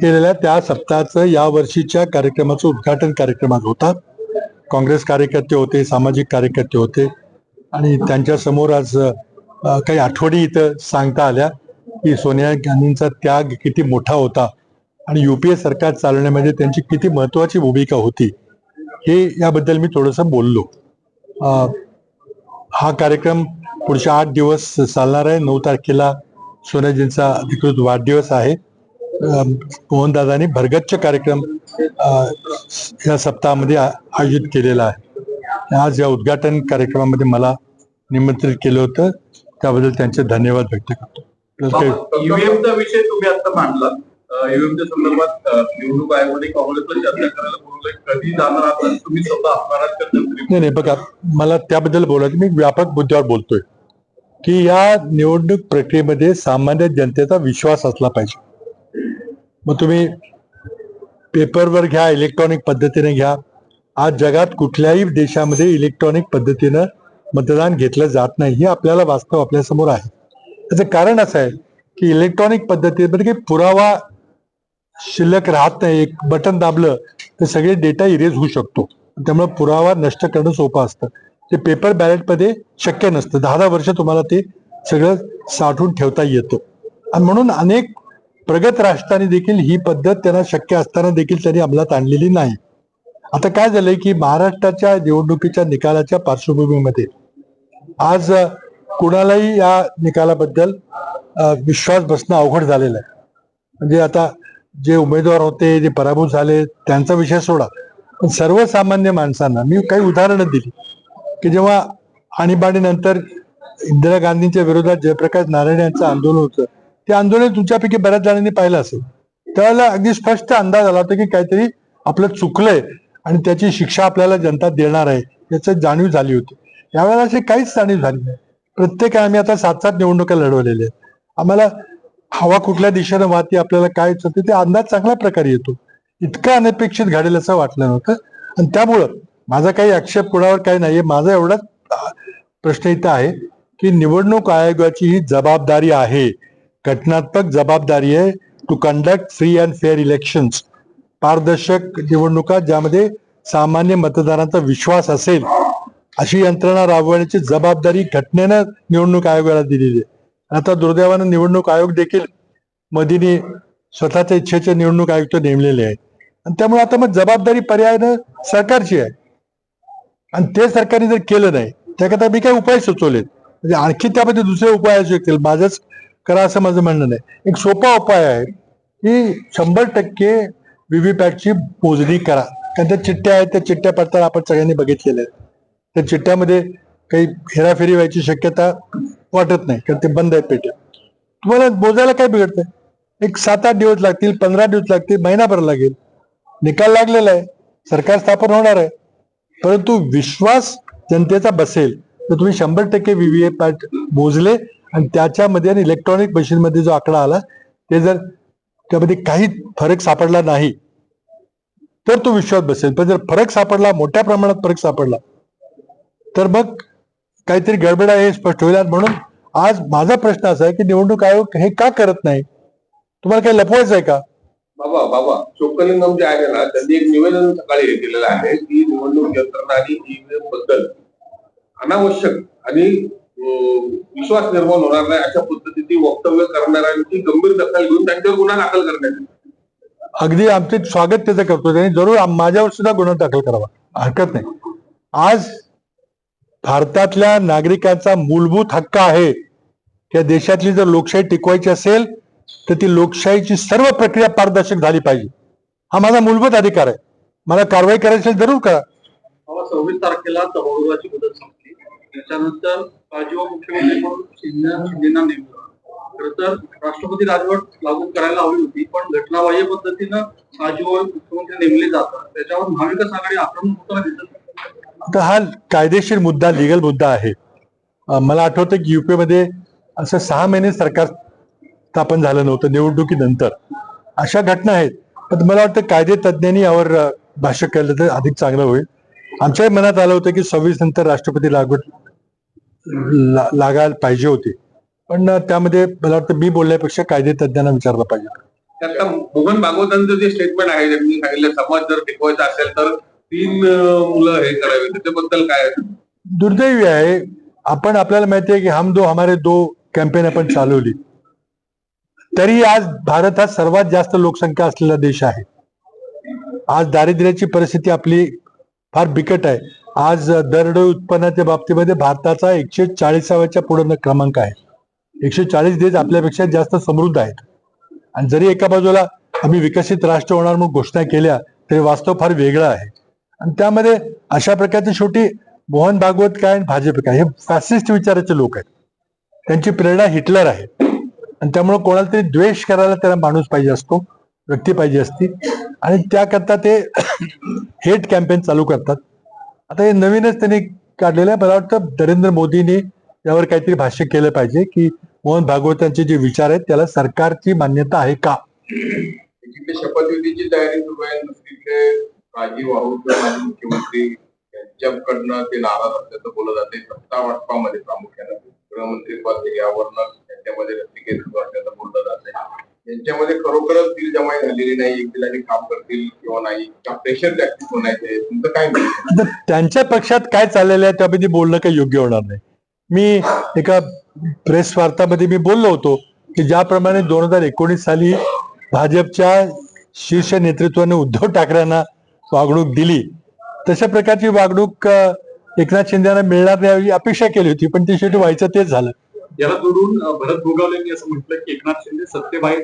केलेल्या त्या सप्ताहाचं या वर्षीच्या कार्यक्रमाचं उद्घाटन कार्यक्रमात होता. काँग्रेस कार्यकर्ते होते सामाजिक कार्यकर्ते होते आणि त्यांच्यासमोर आज काही आठवणी इथं सांगता आल्या की सोनिया गांधींचा त्याग किती मोठा होता आणि युपीए सरकार चालवण्यामध्ये त्यांची किती महत्वाची भूमिका होती हे याबद्दल मी थोडंसं बोललो. हा कार्यक्रम पुढच्या आठ दिवस चालणार आहे. नऊ तारखेला सोनियाजींचा अधिकृत वाढदिवस आहे. मोहनदादांनी भरगच्च कार्यक्रम या सप्ताहामध्ये आयोजित केलेला आहे. आज या उद्घाटन कार्यक्रमामध्ये मला निमंत्रित केलं होतं. त्याबद्दल त्यांचे धन्यवाद व्यक्त करतो. ईव्हीएमचा विषय तुम्ही आता मांडला ईव्हीएमच्या संदर्भात निवडणूक आयोगाने काँग्रेसला चर्चा करायला बोलवलंय. कधी जाणार आहात? तुम्ही स्वतः असणार? नाही नाही बघा मला त्याबद्दल बोलायचं मी व्यापक मुद्द्यावर बोलतोय. की या निवडणूक प्रक्रियेमध्ये सामान्य जनतेचा विश्वास असला पाहिजे. मग तुम्ही पेपरवर घ्या इलेक्ट्रॉनिक पद्धतीने घ्या. आज जगात कुठल्याही देशामध्ये इलेक्ट्रॉनिक पद्धतीनं मतदान घेतलं जात नाही. हे आपल्याला वास्तव आपल्यासमोर आहे. त्याचं कारण असं आहे की इलेक्ट्रॉनिक पद्धतीमध्ये काही पुरावा शिल्लक राहत नाही. एक बटन दाबलं तर सगळे डेटा इरेज होऊ शकतो. त्यामुळे पुरावा नष्ट करणं सोपं असतं. ते पेपर बॅलेटमध्ये शक्य नसतं. दहा दहा वर्ष तुम्हाला ते सगळं साठवून ठेवता येतं. आणि म्हणून अनेक प्रगत राष्ट्राने देखील ही पद्धत त्यांना शक्य असताना देखील त्यांनी अंमलात आणलेली नाही. आता काय झालंय की महाराष्ट्राच्या निवडणुकीच्या निकालाच्या पार्श्वभूमीमध्ये आज कुणालाही या निकालाबद्दल विश्वास बसणं अवघड झालेलं आहे. म्हणजे आता जे उमेदवार होते जे पराभूत झाले त्यांचा विषय सोडा. पण सर्वसामान्य माणसांना मी काही उदाहरणं दिली. की जेव्हा आणीबाणीनंतर इंदिरा गांधींच्या विरोधात जयप्रकाश नारायण यांचं आंदोलन होतं ते आंदोलन तुमच्यापैकी बऱ्याच जणांनी पाहिलं असेल. त्यावेळेला अगदी स्पष्ट अंदाज आला होता की काहीतरी आपलं चुकलंय आणि त्याची शिक्षा आपल्याला जनता देणार आहे याचं जाणीव झाली होती. यावेळेला अशी काहीच जाणीव झाली नाही. प्रत्येक आम्ही आता सात सात निवडणुका लढवलेल्या आहेत. आम्हाला हवा कुठल्या दिशेनं वाहते आपल्याला काय होतं ते अंदाज चांगल्या प्रकारे येतो. इतकं अनपेक्षित घडेल असं वाटलं नव्हतं. आणि त्यामुळं माझा काही आक्षेप कुणावर काही नाहीये. माझा एवढाच प्रश्न इथं आहे की निवडणूक आयोगाची ही जबाबदारी आहे. घटनात्मक जबाबदारी आहे to conduct free and fair elections पारदर्शक निवडणुका ज्यामध्ये सामान्य मतदारांचा विश्वास असेल अशी यंत्रणा राबवण्याची जबाबदारी घटनेनं निवडणूक आयोगाला दिलेली आहे. आता दुर्दैवानं निवडणूक आयोग देखील मदीने स्वतःच्या इच्छेचे निवडणूक आयुक्त नेमलेले आहेत. आणि त्यामुळे आता मग जबाबदारी पर्यायनं सरकारची आहे. आणि ते सरकारने जर केलं नाही त्याकरता मी काही उपाय सुचवलेत. म्हणजे आणखी त्यामध्ये दुसरे उपाय असू शकतील. माझंच करा असं माझं म्हणणं नाही. एक सोपा उपाय आहे की शंभर टक्के व्हीव्हीपॅटची मोजणी करा. कारण त्या चिठ्ठ्या आहेत त्या चिठ्ठ्या पडताना आपण सगळ्यांनी बघितलेल्या आहेत. त्या चिठ्ठ्यामध्ये काही हेराफेरी व्हायची शक्यता वाटत नाही कारण ते बंद आहेत पेट्या. तुम्हाला मोजायला काय बिघडतंय एक सात आठ दिवस लागतील पंधरा दिवस लागतील महिनाभर लागेल. निकाल लागलेला आहे सरकार स्थापन होणार आहे. परंतु विश्वास जनतेचा बसेल. तर तुम्ही शंभर टक्के व्हीव्हीपॅट मोजले आणि त्याच्यामध्ये आणि इलेक्ट्रॉनिक मशीन मध्ये जो आकडा आला ते जर त्यामध्ये काही फरक सापडला नाही तर तो विश्वास बसेल. पण जर फरक सापडला मोठ्या प्रमाणात फरक सापडला तर मग काहीतरी गडबड आहे हे स्पष्ट होईल. म्हणून आज माझा प्रश्न असा आहे की निवडणूक आयोग हे का करत नाही? तुम्हाला काही लपवायचं आहे का? बाबा बाबा चोक्कलिंगम जे आहे ना त्यांनी एक निवेदन सकाळी दिलेलं आहे की निवडणूक यंत्रणा आणि ईव्हीएमबद्दल अनावश्यक आणि विश्वास निर्माण होणार नाही अशा पद्धतीची वक्तव्य करणाऱ्यांची गंभीर दखल घेऊन त्यांच्यावर गुन्हा दाखल करण्यात अगदी आमचे स्वागत त्याचं करतो त्यांनी. जरूर माझ्यावर सुद्धा गुन्हा दाखल करावा. हरकत नाही. आज भारतातल्या नागरिकांचा मूलभूत हक्क आहे. या देशातली जर लोकशाही टिकवायची असेल तर ती लोकशाहीची सर्व प्रक्रिया पारदर्शक झाली पाहिजे. हा माझा मूलभूत अधिकार आहे. मला कारवाई करायची असेल जरूर करा. सव्वीस तारखेला तहवाची मुदत संपली. त्याच्यानंतर राजीव मुख्यमंत्री म्हणून शिंदे शिंदेना नेमलं. खर तर राष्ट्रपती राजवट लागू करायला हवी होती पण घटनाबाह्य पद्धतीनं राजीव मुख्यमंत्री नेमले जातात. त्याच्यावर महाविकास आघाडी आक्रमण होताना दिसत आता हा कायदेशीर मुद्दा लिगल मुद्दा आहे. मला आठवतं की युपी मध्ये असं सहा महिने सरकार स्थापन झालं नव्हतं निवडणुकीनंतर अशा घटना आहेत. पण मला वाटतं कायदे तज्ज्ञांनी यावर भाष्य केलं तर अधिक चांगलं होईल. आमच्याही मनात आलं होतं की सव्वीस नंतर राष्ट्रपती लागवड ला- लागायला पाहिजे होती. पण त्यामध्ये मला वाटतं मी बोलण्यापेक्षा कायदे तज्ज्ञांना विचारलं पाहिजे. मोहन भागवतांचं जे स्टेटमेंट आहे त्यांनी सांगितलं समाज जर टिकवायचा असेल तर तीन मुलं हे करावे. त्याच्याबद्दल काय दुर्दैवी आहे. आपण आपल्याला माहिती आहे की हम दो हमारे दो कॅम्पेन आपण चालवली. तरी आज भारत हा सर्वात जास्त लोकसंख्या असलेला देश आहे. आज दारिद्र्याची परिस्थिती आपली फार बिकट आहे. आज दरडोई उत्पन्नाच्या बाबतीमध्ये भारताचा एकशे चाळीसाव्याच्या पुढे क्रमांक आहे. एकशे चाळीस देश आपल्यापेक्षा जास्त समृद्ध आहेत. आणि जरी एका बाजूला आम्ही विकसित राष्ट्र होणार म्हणून घोषणा केल्या तरी वास्तव फार वेगळं आहे. आणि त्यामध्ये अशा प्रकारची शेवटी मोहन भागवत काय आणि भाजप काय हे फॅसिस्ट विचाराचे लोक आहेत. त्यांची प्रेरणा हिटलर आहे. आणि त्यामुळे कोणाला तरी द्वेष करायला त्याला माणूस पाहिजे असतो व्यक्ती पाहिजे असती. आणि त्याकरता ते हेट कॅम्पेन चालू करतात. आता हे नवीनच त्यांनी काढलेलं आहे. मला वाटतं नरेंद्र मोदींनी यावर काहीतरी भाष्य केलं पाहिजे की मोहन भागवतांचे जे विचार आहेत त्याला सरकारची मान्यता आहे का? शपथविधीची तयारी सुरू आहे. दुसरीकडे राजीव वाहू माजी मुख्यमंत्री यांच्याकडनं ते नाराज असल्याचं बोललं जाते सत्ता वाटपामध्ये प्रामुख्यानं गृहमंत्री पद यावरनं त्यांच्यामध्ये रस्तिकेत केलं असल्याचं बोललं जाते यांच्यामध्ये खरोखरच दिल जमाई झालेली नाही एकतील काम करतील किंवा नाही प्रेशर जास्तीत होण्याचे तुमचं काय त्यांच्या पक्षात काय चाललेलं आहे त्यामध्ये बोलणं काही योग्य होणार नाही. मी एका प्रेस वार्तामध्ये मी बोललो होतो की ज्याप्रमाणे दोन हजार एकोणीस साली भाजपच्या शीर्ष नेतृत्वाने उद्धव ठाकरेंना वागणूक दिली. तशा प्रकारची वागणूक एकनाथ शिंदेना मिळणार नाही अपेक्षा केली होती पण ती शेवटी व्हायचं तेच झालं. याला जोडून भरत गोगावले यांनी असं म्हटलं की एकनाथ शिंदे सत्तेबाहेर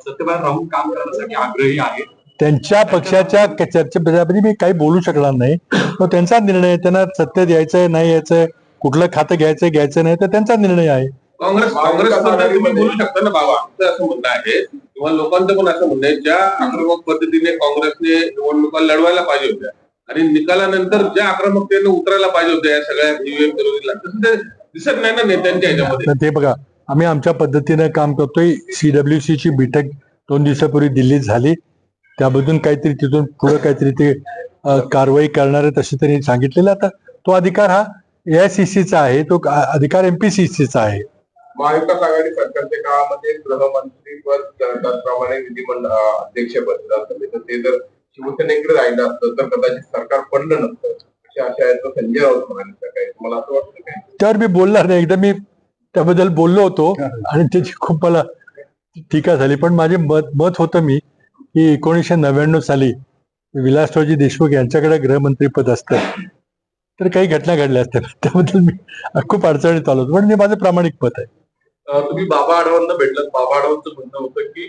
सत्तेबाहेर राहून काम करण्यासाठी आग्रही आहेत. त्यांच्या पक्षाच्या चर्चेमध्ये मी काही बोलू शकणार नाही. तो त्यांचा निर्णय आहे. त्यांना सत्य द्यायचंय नाही यायचंय कुठलं खातं घ्यायचंय घ्यायचं नाही तर त्यांचा निर्णय आहे. काँग्रेस काँग्रेस बोलू शकता ना बाबा आमचं असं म्हणणं आहे किंवा लोकांचं पण असं म्हणणं आहे ज्या आक्रमक पद्धतीने काँग्रेसने निवडणुका लढवायला पाहिजे होत्या आणि निकालानंतर ज्या आक्रमकतेने उतरायला पाहिजे होत्या या सगळ्या ईव्हीएम विरोधीला तसं ते दिसत नाही ना नेत्यांच्या ह्याच्यामध्ये. तर ते बघा आम्ही आमच्या पद्धतीने काम करतोय. सीडब्ल्यू ची बैठक दोन दिवसापूर्वी दिल्लीत झाली. त्यामधून काहीतरी तिथून पुढे काहीतरी ते कारवाई करणार आहेत असे त्यांनी सांगितलेलं. आता तो अधिकार हा एआयसीसीचा आहे. तो अधिकार एमपीसीसीचा आहे. महाविकास आघाडी सरकारच्या काळामध्ये गृहमंत्रीपद त्याचप्रमाणे विधिमंडळ अध्यक्षपद ते जर शिवसेनेकडे राहिलं असतं तर कदाचित सरकार पडलं नसतं. संजय त्यावर मी बोलणार नाही. एकदा मी त्याबद्दल बोललो होतो आणि त्याची खूप मला टीका झाली. पण माझे मत मत होतं मी की एकोणीसशे नव्याण्णव साली विलासरावजी देशमुख यांच्याकडे गृहमंत्रीपद असतं. तर काही घटना घडल्या असत्या. त्याबद्दल मी खूप अडचणीत आलो होतो. पण हे माझं प्रामाणिक मत आहे. तुम्ही बाबा आढावांना भेटलात. बाबा आढावांचं म्हणणं होतं की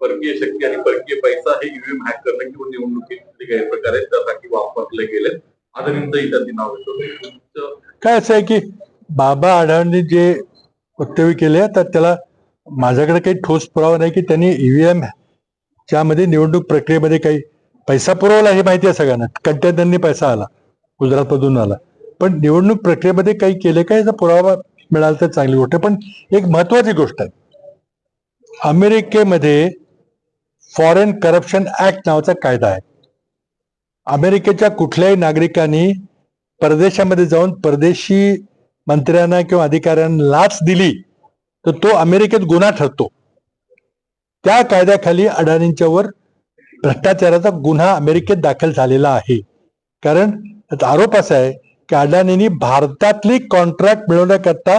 परकीय शक्ती आणि परकीय पैसा हे ईव्हीएम हॅक करणं किंवा निवडणुकीतले गैरप्रकार आहेत. त्यासाठी वापरले गेले नाव काय असं आहे की बाबा आढावांनी जे वक्तव्य केले तर त्याला माझ्याकडे काही ठोस पुरावा नाही की त्यांनी ईव्हीएम ज्यामध्ये निवडणूक प्रक्रियेमध्ये काही पैसा पुरवला हे माहिती आहे सगळ्यांना. कंटेनरनी पैसा आला गुजरातमधून आला. पण निवडणूक प्रक्रियेमध्ये काही केले का याचा पुरावा मिळाला तर चांगली गोष्ट आहे. पण एक महत्वाची गोष्ट आहे. अमेरिकेमध्ये फॉरेन करप्शन ऍक्ट नावाचा कायदा आहे. अमेरिकेच्या कुठल्याही नागरिकांनी परदेशामध्ये जाऊन परदेशी मंत्र्यांना किंवा अधिकाऱ्यांना लाच दिली तर तो अमेरिकेत गुन्हा ठरतो. त्या कायद्याखाली अडाणींच्यावर भ्रष्टाचाराचा गुन्हा अमेरिकेत दाखल झालेला आहे. कारण त्याचा आरोप असा आहे की अडाणींनी भारतातली कॉन्ट्रॅक्ट मिळवण्याकरता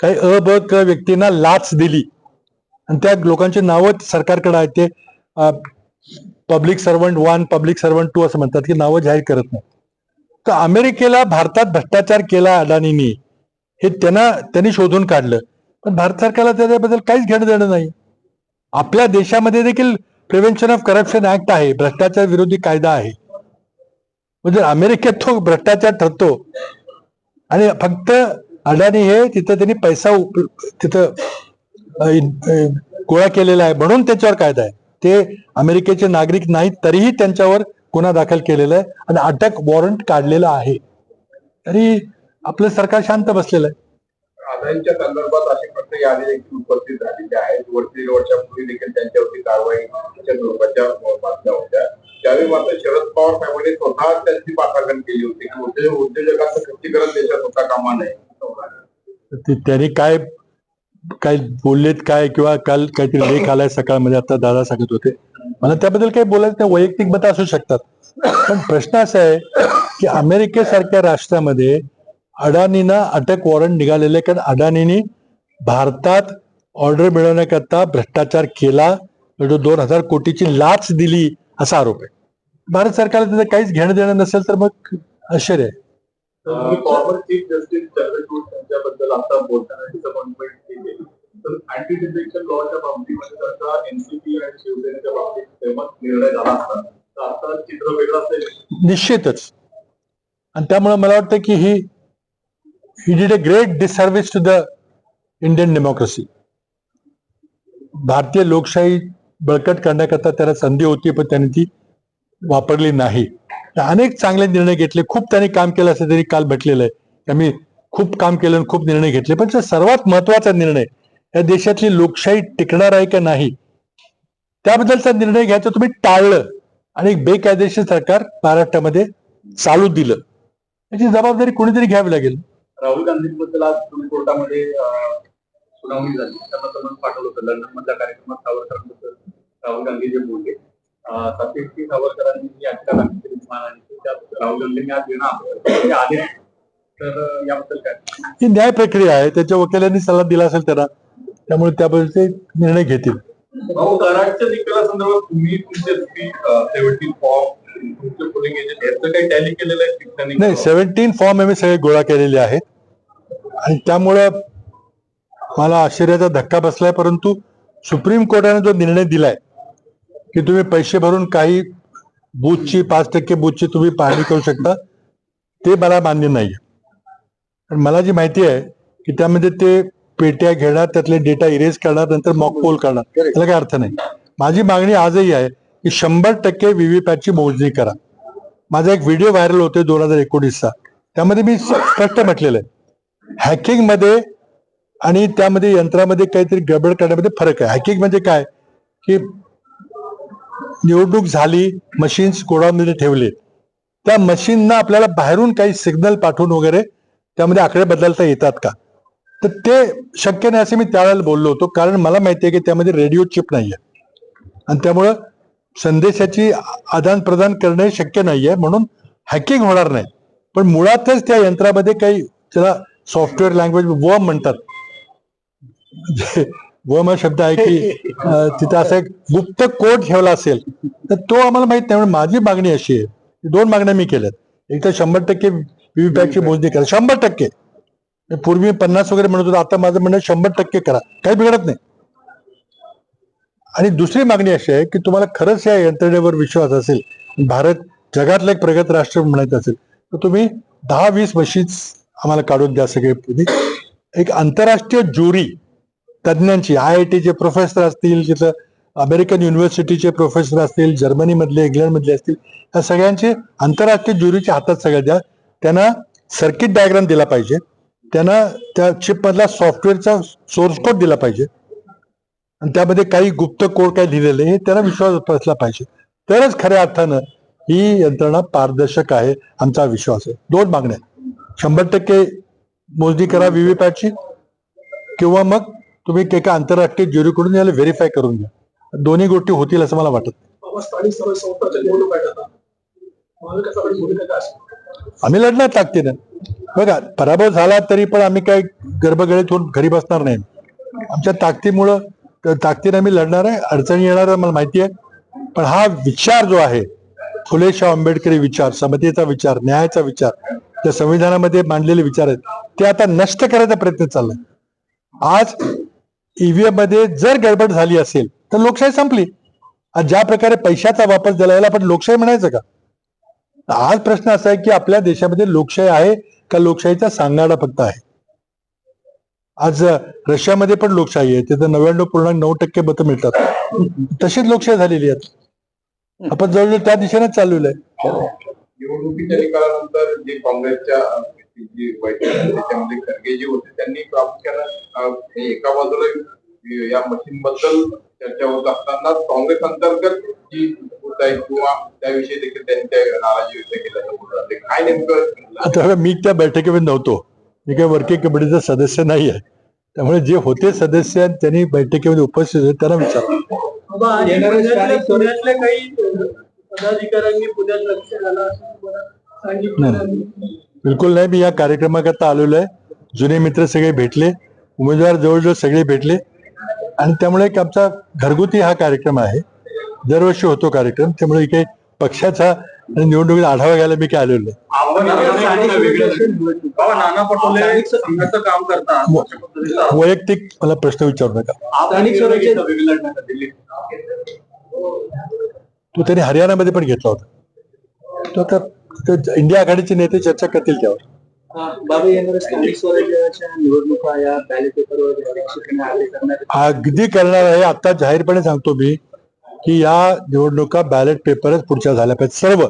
काही अ ब क व्यक्तींना लाच दिली. आणि त्या लोकांची नावं सरकारकडे आहेत ते public servant one public servant two असं म्हणतात की नावं जाहीर करत नाही. तर अमेरिकेला भारतात भ्रष्टाचार केला अडाणींनी हे त्यांना त्यांनी शोधून काढलं. पण भारत सरकारला त्याच्याबद्दल काहीच घेणं देणं नाही. आपल्या देशामध्ये देखील प्रिव्हेन्शन ऑफ करप्शन ऍक्ट आहे भ्रष्टाचार विरोधी कायदा आहे. म्हणजे अमेरिकेत तो भ्रष्टाचार ठरतो. आणि फक्त अडाणी हे तिथं त्यांनी पैसा उप- तिथं गोळा केलेला आहे म्हणून त्याच्यावर कायदा आहे. ते अमेरिकेचे नागरिक नाहीत तरीही त्यांच्यावर गुन्हा दाखल केलेला आहे आणि अटक वॉरंट काढलेलं आहे. तरी आपलं सरकार शांत बसलेलं आहे. आदायांच्या संदर्भात असे प्रश्न यादी देखील उपस्थित झालेले आहेत. वरती वर्षापूर्वी देखील त्यांच्यावरती कारवाईच्या स्वरूपाच्या बातम्या होत्या. त्यावेळी मात्र शरद पवार साहेबांनी स्वतः त्यांची पाठागण केली होती. उद्योजकांचं खच्चीकरण देशात होता कामा नये. त्यांनी काय काय बोललेत काय किंवा काल काहीतरी लेख आलाय सकाळमध्ये आता दादा सांगत होते. मला त्याबद्दल काही बोलायचं नाही वैयक्तिक मतं असू शकतात. पण प्रश्न असा आहे की अमेरिकेसारख्या राष्ट्रामध्ये अडाणींना अटक वॉरंट निघालेले कारण अडाणींनी भारतात ऑर्डर मिळवण्याकरता भ्रष्टाचार केला. दोन हजार कोटीची लाच दिली असा आरोप आहे. भारत सरकारला त्याचं काहीच घेणं देणं नसेल तर मग आश्चर्य आहे. अँटी लॉच्या बाबतीमध्ये आता एनसीपी आणि शिवसेनेच्या बाबतीत तेव्हा निर्णय झाला असता तर आता चित्र वेगळं असेल. निश्चितच. आणि त्यामुळे मला वाटतं की ही ही deed a great disservice to the Indian democracy भारतीय लोकशाही बळकट करण्याकरता त्याला संधी होती पण त्यांनी ती वापरली नाही. अनेक चांगले निर्णय घेतले. खूप त्यांनी काम केलं असं तरी काल भेटलेलं आहे. आम्ही खूप काम केलं आणि खूप निर्णय घेतले. पण सर्वात महत्त्वाचा निर्णय या देशातली लोकशाही टिकणार आहे का नाही? त्याबद्दलचा निर्णय घ्यायचा तुम्ही टाळलं आणि एक बेकायदेशीर सरकार महाराष्ट्रामध्ये चालू दिलं. याची जबाबदारी कोणीतरी घ्यावी लागेल? राहुल गांधींबद्दल आज तुम्ही कोर्टामध्ये सुनावणी झाली. त्यांना समज पाठवलं होतं. लंडन मधल्या कार्यक्रमात सावरकरांबद्दल राहुल गांधी जे बोलले सातत्य सावरकरांनी जी याचिका दाखल केली महाराष्ट्राची, त्यात राहुल गांधींनी आज देणं आले नाही. तर याबद्दल काय? ही न्याय प्रक्रिया आहे. त्याच्या वकिलांनी सल्ला दिला असेल त्यांना. त्यामुळे त्याबद्दल ते निर्णय घेतील. भाऊ कराडच्या निकालासंदर्भात तुम्ही तुमचे सेव्हन्टीन फॉर्म तुमचे पोलिंग एजंट याचं काही टॅली केलेलं आहे शिक्षण नाही सेव्हन्टीन फॉर्म आम्ही सगळे गोळा केलेले आहेत. आणि त्यामुळं मला आश्चर्याचा धक्का बसलाय परंतु सुप्रीम कोर्टाने जो निर्णय दिलाय की तुम्ही पैसे भरून काही बूथची पाच टक्के बूथची तुम्ही पाहणी करू शकता ते मला मान्य नाही मला जी माहिती आहे की त्यामध्ये ते पेट्या घेणार त्यातले डेटा इरेज करणार नंतर मॉक पोल करणार. त्याला काही अर्थ नाही. माझी मागणी आजही आहे की शंभर टक्के व्हीव्हीपॅटची मोजणी करा. माझा एक व्हिडिओ व्हायरल होतोय दोन हजार एकोणीसचा. त्यामध्ये मी स्पष्ट म्हटलेलं आहे. हॅकिंगमध्ये आणि त्यामध्ये यंत्रामध्ये काहीतरी गडबड करण्यामध्ये फरक आहे. हॅकिंग म्हणजे काय? की निवडणूक झाली मशीन्स गोडाऊनमध्ये ठेवले. त्या मशीनना आपल्याला बाहेरून काही सिग्नल पाठवून वगैरे त्यामध्ये आकडे बदलता येतात का? तर ते शक्य नाही असे मी त्यावेळेला बोललो होतो. कारण मला माहिती आहे की त्यामध्ये रेडिओ चिप नाहीये. आणि त्यामुळं संदेशाची आदान प्रदान करणे शक्य नाहीये. म्हणून हॅकिंग होणार नाही. पण मुळातच त्या यंत्रामध्ये काही त्याला सॉफ्टवेअर लँग्वेज वम म्हणतात. वम हा शब्द आहे की तिथे तिथं असा एक गुप्त कोड ठेवला असेल. तर तो आम्हाला माहीत नाही. म्हणून माझी मागणी अशी आहे. दोन मागण्या मी केल्यात. एक तर शंभर टक्के व्हीव्हीपॅटची मोजणी करा. शंभर टक्के. पूर्वी पन्नास वगैरे म्हणत होतो आता माझं म्हणणं शंभर टक्के करा. काही बिघडत नाही. आणि दुसरी मागणी अशी आहे की तुम्हाला खरंच या यंत्रणेवर विश्वास असेल भारत जगातलं एक प्रगत राष्ट्र म्हणायचं असेल तर तुम्ही दहा वीस मशीन्स आम्हाला काढून द्या सगळे एक आंतरराष्ट्रीय ज्युरी तज्ज्ञांची आय आय टीचे प्रोफेसर असतील तिथं अमेरिकन युनिव्हर्सिटीचे प्रोफेसर असतील जर्मनी इंग्लंडमधले इंग्लंड असतील या सगळ्यांचे आंतरराष्ट्रीय ज्युरीच्या हातात सगळ्या द्या. त्यांना सर्किट डायग्राम दिला पाहिजे. त्यांना त्या चिप मधला सॉफ्टवेअरचा सोर्स कोड दिला पाहिजे. आणि त्यामध्ये काही गुप्त कोड काय लिहिलेले हे त्यांना विश्वास असला पाहिजे. तरच खऱ्या अर्थानं ही यंत्रणा पारदर्शक आहे आमचा विश्वास आहे. दोन मागण्या शंभर टक्के मोजणी करा व्हीव्हीपॅटची किंवा मग तुम्ही एका आंतरराष्ट्रीय ज्युरीकडून याला व्हेरीफाय करून घ्या. दोन्ही गोष्टी होतील असं मला वाटत नाही. आम्ही लढणार ताकदीनं बघा पराभव झाला तरी पण आम्ही काही गर्भगळीत होऊन घरी बसणार नाही. आमच्या ताकदीमुळं त- ताकदीनं आम्ही लढणार आहे अडचणी येणार मला माहिती आहे. पण हा विचार जो आहे फुले शाह आंबेडकरी विचार समतेचा विचार न्यायाचा विचार त्या संविधानामध्ये मांडलेले विचार आहेत ते आता नष्ट करायचा प्रयत्न चाललाय. आज ईव्हीएममध्ये जर गडबड झाली असेल तर लोकशाही संपली. आज ज्या प्रकारे पैशाचा वापर झाला याला आपण लोकशाही म्हणायचं का? आज प्रश्न असा आहे की आपल्या देशामध्ये लोकशाही आहे का लोकशाहीचा सांगाडा फक्त आहे? आज रशियामध्ये पण लोकशाही आहे. तिथं नव्याण्णव पूर्णांक नऊ टक्के मतं मिळतात. तशीच लोकशाही झालेली आहे. आपण जवळजवळ त्या दिशेनेच चाललेलं आहे. निवडणुकीच्या निकालानंतर जे काँग्रेसच्या त्याच्यामध्ये खरगे जे होते त्यांनी प्रामुख्यानं एका बाजूला या मशीन बद्दल चर्चा होत असताना काँग्रेस अंतर्गत जी होत आहे किंवा त्याविषयी देखील त्यांनी त्या नाराजी व्यक्त केल्याचं. काय नेमकं आता मी त्या बैठकीमध्ये नव्हतो. मी काही वर्किंग कमिटीचा सदस्य नाही आहे. त्यामुळे जे होते सदस्य त्यांनी बैठकीमध्ये उपस्थित होते त्यांना विचारा पदाधिकाऱ्यांनी पुण्यात लक्ष घाला. बिलकुल नाही. मी या कार्यक्रमाकरता आलेलो आहे. जुने मित्र सगळे भेटले. उमेदवार जवळजवळ सगळे भेटले. आणि त्यामुळे एक आमचा घरगुती हा कार्यक्रम आहे. दरवर्षी होतो कार्यक्रम. त्यामुळे काही पक्षाचा आणि निवडणुकीचा आढावा घ्यायला मी काय आलेलो नाही. बाबा नाना पटोले संघाचं काम करतात. अशा पद्धतीचा वैयक्तिक मला प्रश्न विचारू नका. तो त्यांनी हरियाणामध्ये पण घेतला होता. तो आता तो इंडिया आघाडीचे नेते चर्चा करतील त्यावर. बाबा येणाऱ्या स्थानिक स्वराज्याच्या निवडणुका या बॅलेट पेपरवर बऱ्याच ठिकाणी आले करणार अगदी करणार आहे. आता जाहीरपणे सांगतो मी की या निवडणुका बॅलेट पेपरच पुढच्या झाल्या पाहिजेत. सर्व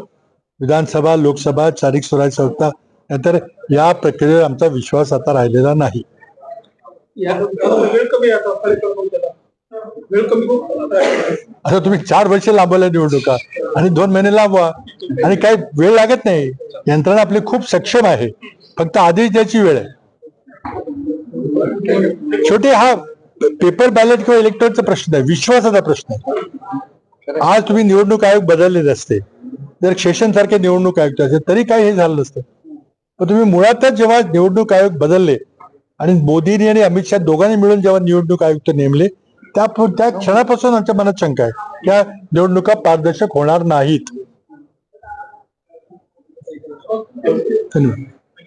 विधानसभा लोकसभा स्थानिक स्वराज्य संस्था नंतर या प्रक्रियेवर आमचा विश्वास आता राहिलेला नाही. आता तुम्ही चार वर्ष लांबवल्या निवडणुका आणि दोन महिने लांबवा. आणि काही वेळ लागत नाही. यंत्रणा आपली खूप सक्षम आहे. फक्त आधीच त्याची वेळ आहे. शेवटी हा पेपर बॅलेट किंवा इलेक्ट्रॉनचा प्रश्न आहे विश्वासाचा प्रश्न आहे. आज तुम्ही निवडणूक आयोग बदलले असते जर सेशन सारखे निवडणूक आयुक्त असेल तरी काही हे झालं नसतं. पण तुम्ही मुळातच जेव्हा निवडणूक आयोग बदलले आणि मोदींनी आणि अमित शहा दोघांनी मिळून जेव्हा निवडणूक आयुक्त नेमले त्या त्या क्षणापासून आमच्या मनात शंका आहे त्या निवडणुका पारदर्शक होणार नाहीत. धन्यवाद.